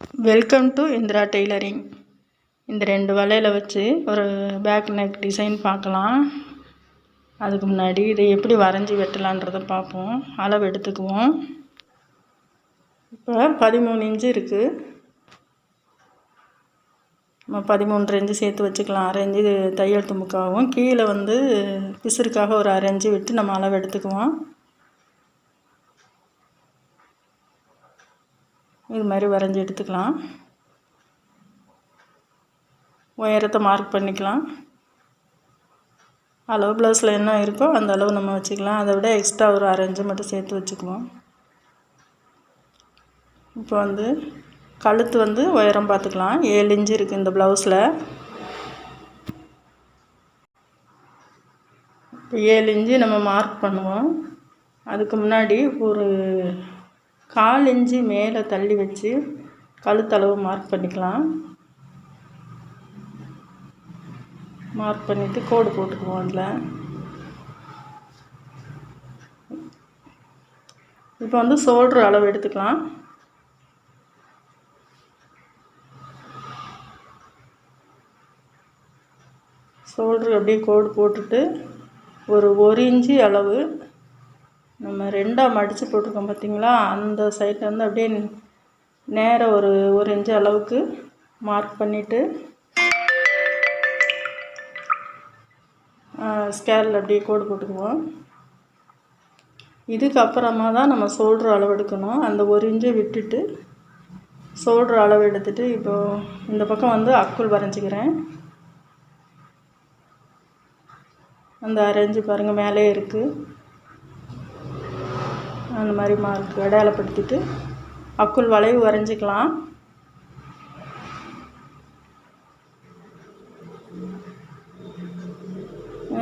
Welcome to Indira tailoring இந்த ரெண்டு வலையில் வச்சு ஒரு பேக் நெக் டிசைன் பார்க்கலாம். அதுக்கு முன்னாடி இதை எப்படி வரைஞ்சி வெட்டலான்றதை பார்ப்போம். அளவு எடுத்துக்குவோம். இப்போ பதிமூணு இன்ச்சு இருக்குது நம்ம பதிமூன்று இன்ச்சு சேர்த்து வச்சுக்கலாம். அரை இன்ச்சு தையல் தும்புக்காகவும் கீழே வந்து பிசுறுக்காக ஒரு அரை இன்ச்சு விட்டு நம்ம அளவு எடுத்துக்குவோம். இது மாதிரி வரைஞ்சி எடுத்துக்கலாம். உயரத்தை மார்க் பண்ணிக்கலாம். அளவு ப்ளவுஸில் என்ன இருக்கோ அந்த அளவு நம்ம வச்சுக்கலாம். அதை விட எக்ஸ்ட்ரா ஒரு அரைஞ்சு மட்டும் சேர்த்து வச்சுக்குவோம். இப்போ வந்து கழுத்து வந்து உயரம் பார்த்துக்கலாம். ஏழு இன்ச்சு இருக்குது இந்த ப்ளவுஸில் இப்போ ஏழு இன்ச்சு நம்ம மார்க் பண்ணுவோம். அதுக்கு முன்னாடி ஒரு கால் இஞ்சி மேலே தள்ளி வச்சு கழுத்தளவு மார்க் பண்ணிக்கலாம். மார்க் பண்ணிவிட்டு கோடு போட்டுக்குவோம் அதில். இப்போ வந்து சோல்ட்ரு அளவு எடுத்துக்கலாம். சோல்ட்ரு அப்படியே கோடு போட்டுட்டு ஒரு ஒரு இன்ச்சு அளவு நம்ம ரெண்டாக மடித்து போட்டிருக்கோம் பார்த்திங்களா அந்த சைட்லேருந்து அப்படியே நேராக ஒரு ஒரு இன்ச்சு அளவுக்கு மார்க் பண்ணிவிட்டு ஸ்கேலில் அப்படியே கோடு போட்டுக்குவோம். இதுக்கப்புறமா தான் நம்ம சோல்ட்ரு அளவு எடுக்கணும். அந்த ஒரு இன்ச்சை விட்டுட்டு சோல்ட்ரு அளவு எடுத்துகிட்டு இப்போது இந்த பக்கம் வந்து அக்குள் வரைஞ்சிக்கிறேன். அந்த அரேஞ்சு பாருங்கள் மேலே இருக்குது அந்த மாதிரி மார்க் அடையாளப்படுத்திட்டு அக்குள் வளைவு வரைஞ்சிக்கலாம்.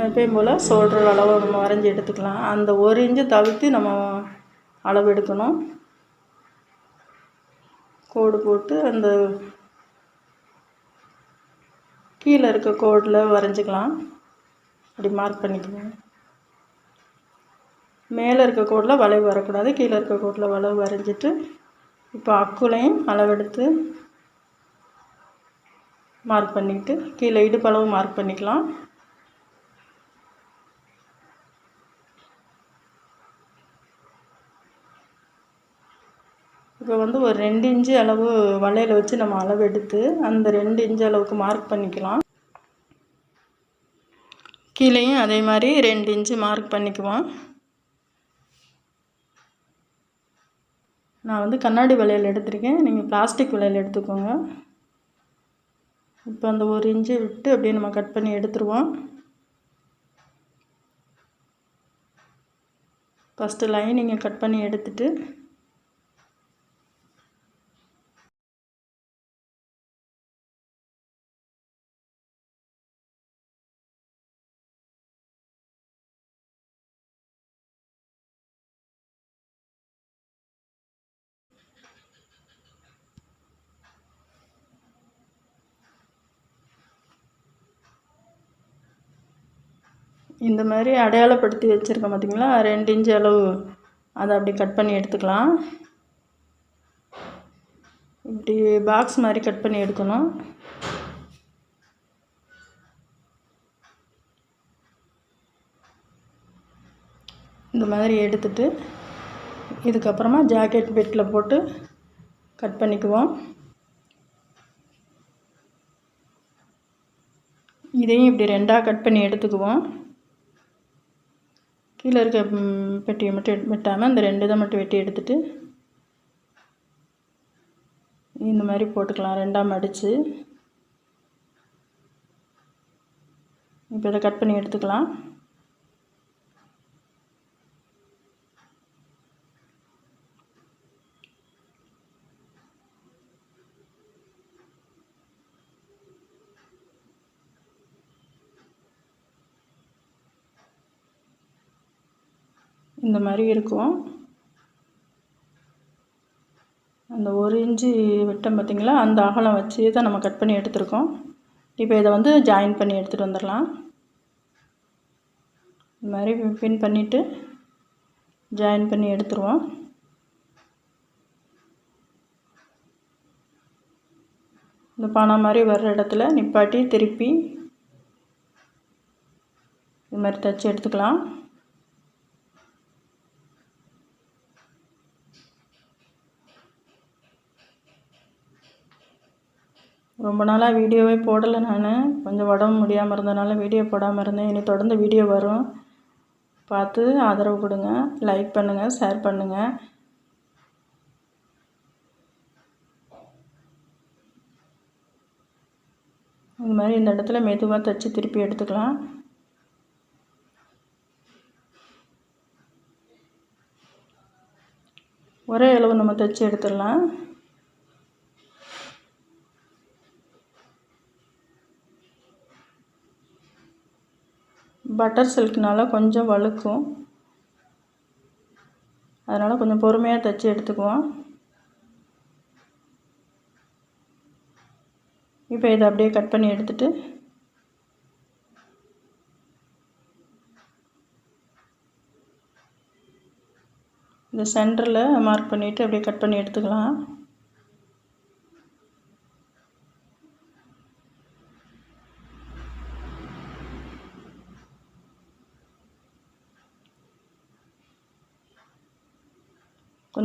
எப்பயும் போல் சொல்கிற அளவு நம்ம வரைஞ்சி எடுத்துக்கலாம். அந்த ஒரு இன்ச்சு தவிர்த்து நம்ம அளவு எடுக்கணும். கோடு போட்டு அந்த கீழே இருக்க கோடில் வரைஞ்சிக்கலாம். அப்படி மார்க் பண்ணிக்கணும். மேலே இருக்க கோட்டில் வளைவு வரக்கூடாது கீழே இருக்க கோட்டில் வளைவு வரைஞ்சிட்டு இப்போ அக்குலையும் அளவெடுத்து மார்க் பண்ணிக்கிட்டு கீழே இடுப்பளவு மார்க் பண்ணிக்கலாம். இப்போ வந்து ஒரு ரெண்டு இன்ச்சு அளவு வளையல் வச்சு நம்ம அளவு எடுத்து அந்த ரெண்டு இன்ச்சு அளவுக்கு மார்க் பண்ணிக்கலாம். கீழேயும் அதே மாதிரி ரெண்டு இன்ச்சு மார்க் பண்ணிக்குவோம் நான் வந்து கண்ணாடி வளையல் எடுத்திருக்கேன். நீங்கள் பிளாஸ்டிக் வளையல் எடுத்துக்கோங்க. இப்போ அந்த ஒரு இன்ச்சு விட்டு அப்படியே நம்ம கட் பண்ணி எடுத்துருவோம். ஃபஸ்ட்டு லைனிங்கை கட் பண்ணி எடுத்துட்டு இந்த மாதிரி அடையாளப்படுத்தி வச்சுருக்கேன் பார்த்திங்களா ரெண்டு இன்ச்சு அளவு. அதை அப்படி கட் பண்ணி எடுத்துக்கலாம். இப்படி பாக்ஸ் மாதிரி கட் பண்ணி எடுக்கணும். இந்த மாதிரி எடுத்துட்டு இதுக்கப்புறமா ஜாக்கெட் பெட்டில் போட்டு கட் பண்ணிக்குவோம். இதையும் இப்படி ரெண்டாக கட் பண்ணி எடுத்துக்குவோம். கீழே இருக்க பெட்டியை மட்டும் வெட்டாமல் இந்த ரெண்டு இதை மட்டும் வெட்டி எடுத்துகிட்டு இந்த மாதிரி போட்டுக்கலாம். ரெண்டாக மடித்து இப்போ இதை கட் பண்ணி எடுத்துக்கலாம். இந்த மாதிரி இருக்கும். அந்த ஒரு இன்ச்சு விட்டம் பார்த்திங்களா? அந்த அகலம் வச்சு தான் நம்ம கட் பண்ணி எடுத்துருக்கோம். இப்போ இதை வந்து ஜாயின் பண்ணி எடுத்துகிட்டு வந்துடலாம். இந்த மாதிரி பின் பண்ணிவிட்டு ஜாயின் பண்ணி எடுத்துருவோம். இந்த பானை மாதிரி வர்ற இடத்துல நிப்பாட்டி திருப்பி இது மாதிரி தைச்சி எடுத்துக்கலாம். ரொம்ப நாளாக வீடியோவே போடலை நான். கொஞ்சம் உடம்பு முடியாமல் இருந்தனால வீடியோ போடாமல் இருந்தேன். இனி தொடர்ந்து வீடியோ வரும். பார்த்து ஆதரவு கொடுங்க. லைக் பண்ணுங்கள் ஷேர் பண்ணுங்கள் இந்த மாதிரி இந்த இடத்துல மெதுவாக தைச்சி திருப்பி எடுத்துக்கலாம். ஒரே அளவு நம்ம தைச்சி எடுத்துடலாம். பட்டர் சில்க்னால கொஞ்சம் வழுக்கும். அதனால் கொஞ்சம் பொறுமையாக தைச்சி எடுத்துக்குவோம். இப்போ இதை அப்படியே கட் பண்ணி எடுத்துட்டு இந்த சென்டரில் மார்க் பண்ணிவிட்டு அப்படியே கட் பண்ணி எடுத்துக்கலாம்.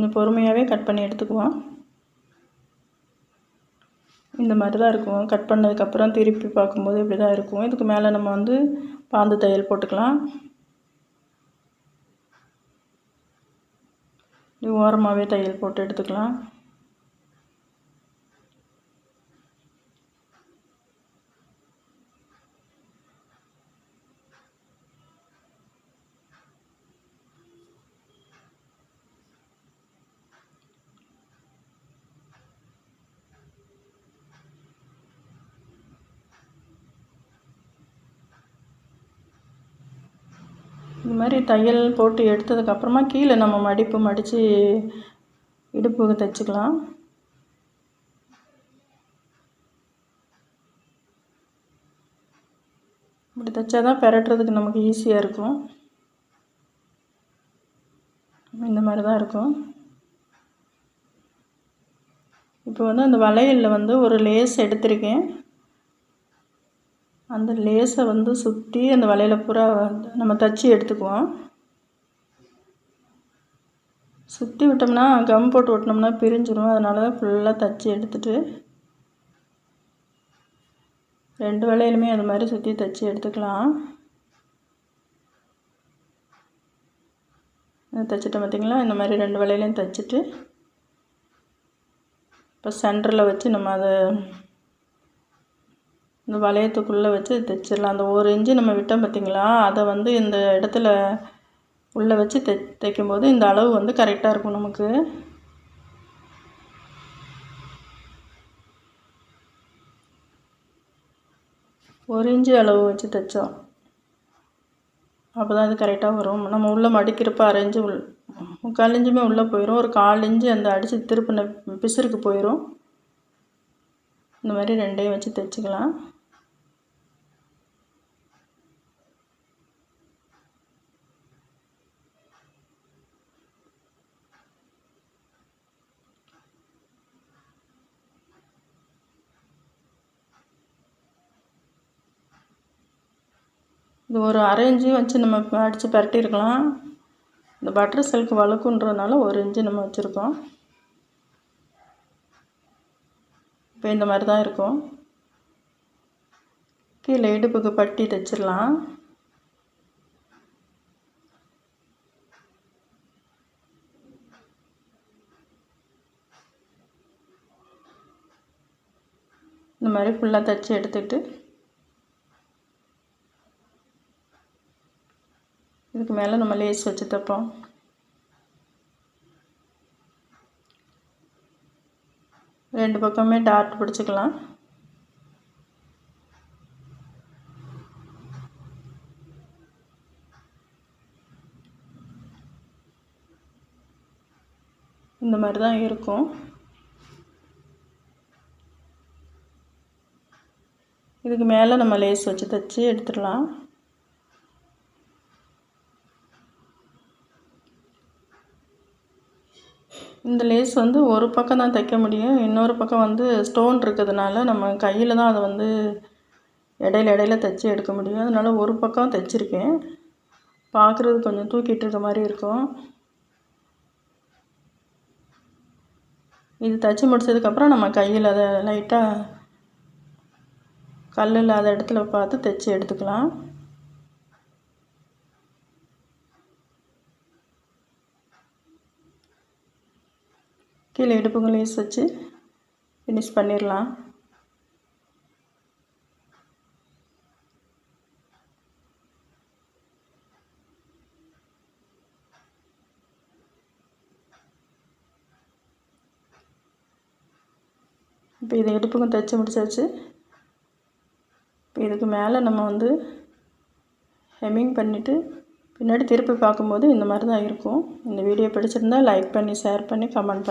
கொஞ்சம் பொறுமையாகவே கட் பண்ணி எடுத்துக்குவோம். இந்த மாதிரி தான் இருக்கும் கட் பண்ணதுக்கப்புறம் திருப்பி பார்க்கும்போது இப்படி தான் இருக்கும். இதுக்கு மேலே நம்ம வந்து பாந்து தையல் போட்டுக்கலாம். ஓரமாகவே தையல் போட்டு எடுத்துக்கலாம். இந்த மாதிரி தையல் போட்டு எடுத்ததுக்கப்புறமா கீழே நம்ம மடிப்பு மடித்து இடுப்பு தைச்சிக்கலாம். இப்படி தைச்சா தான் பெரட்டுறதுக்கு நமக்கு ஈஸியாக இருக்கும். இந்த மாதிரி தான் இருக்கும். இப்போ வந்து அந்த வளையலில் வந்து ஒரு லேஸ் எடுத்திருக்கேன். அந்த லேஸை வந்து சுற்றி அந்த வலையில் பூரா நம்ம தச்சு எடுத்துக்குவோம். சுற்றி விட்டோம்னா கம் போட்டு விட்டோம்னா பிரிஞ்சிடும் அதனால ஃபுல்லாக தச்சு எடுத்துட்டு ரெண்டு வலையிலுமே அது மாதிரி சுற்றி தச்சு எடுத்துக்கலாம். தைச்சிட்டோம் பார்த்திங்களா? இந்த மாதிரி ரெண்டு வலையிலையும் தைச்சிட்டு இப்போ சென்டரில் வச்சு நம்ம அதை இந்த வளையத்துக்குள்ளே வச்சு தைச்சிடலாம். அந்த ஒரு இன்ச்சு நம்ம விட்டோம் பார்த்திங்களா அதை வந்து இந்த இடத்துல உள்ளே வச்சு தை தைக்கும்போது இந்த அளவு வந்து கரெக்டாக இருக்கும் நமக்கு. ஒரு இன்ச்சு அளவு வச்சு தைச்சோம். அப்போ தான் அது கரெக்டாக வரும். நம்ம உள்ளே மடிக்கிறப்ப அரை இன்ச்சு உள் முக்கால் இன்ச்சுமே உள்ளே போயிடும் ஒரு கால் இன்ச்சு அந்த அடித்து திருப்பின பிசுருக்கு போயிடும் இந்த மாதிரி ரெண்டையும் வச்சு தைச்சிக்கலாம். இது ஒரு அரை வச்சு நம்ம அடித்து பரட்டியிருக்கலாம். இந்த பட்டர் சில்க் வழுக்குன்றதுனால ஒரு இன்ச்சு நம்ம வச்சுருக்கோம். இப்போ இந்த மாதிரி தான் இருக்கும். கீழே இடுப்புக்கு பட்டி தைச்சிடலாம். இந்த மாதிரி ஃபுல்லாக தைச்சி எடுத்துக்கிட்டு இதுக்கு மேலே நம்ம லேஸ் வச்சு தைப்போம். ரெண்டு பக்கமே டாட் பிடிச்சிக்கலாம். இந்த மாதிரி தான் இருக்கும். இதுக்கு மேலே நம்ம லேஸ் வச்சு தைச்சி எடுத்துடலாம். இந்த லேஸ் வந்து ஒரு பக்கம் தான் தைக்க முடியும். இன்னொரு பக்கம் வந்து ஸ்டோன் இருக்கிறதுனால நம்ம கையில் தான் அதை வந்து இடையில இடையில தைச்சி எடுக்க முடியும். அதனால் ஒரு பக்கம் தைச்சிருக்கேன். பார்க்குறது கொஞ்சம் தூக்கிட்டு இருக்க மாதிரி இருக்கும். இது தைச்சி முடிச்சதுக்கப்புறம் நம்ம கையில் அதை லைட்டாக கல்லில் அதை இடத்துல பார்த்து தைச்சி எடுத்துக்கலாம். கீழே இடுப்புங்க லேஸ் வச்சு ஃபினிஷ் பண்ணிடலாம். இப்போ இதை இடுப்புக்கும் தைச்சி முடிச்சாச்சு. இப்போ இதுக்கு மேலே நம்ம வந்து ஹெம்மிங் பண்ணிவிட்டு பின்னாடி திருப்பி பார்க்கும்போது இந்த மாதிரி தான் இருக்கும். இந்த வீடியோ பிடிச்சிருந்தால் லைக் பண்ணி ஷேர் பண்ணி கமெண்ட் பண்ணி.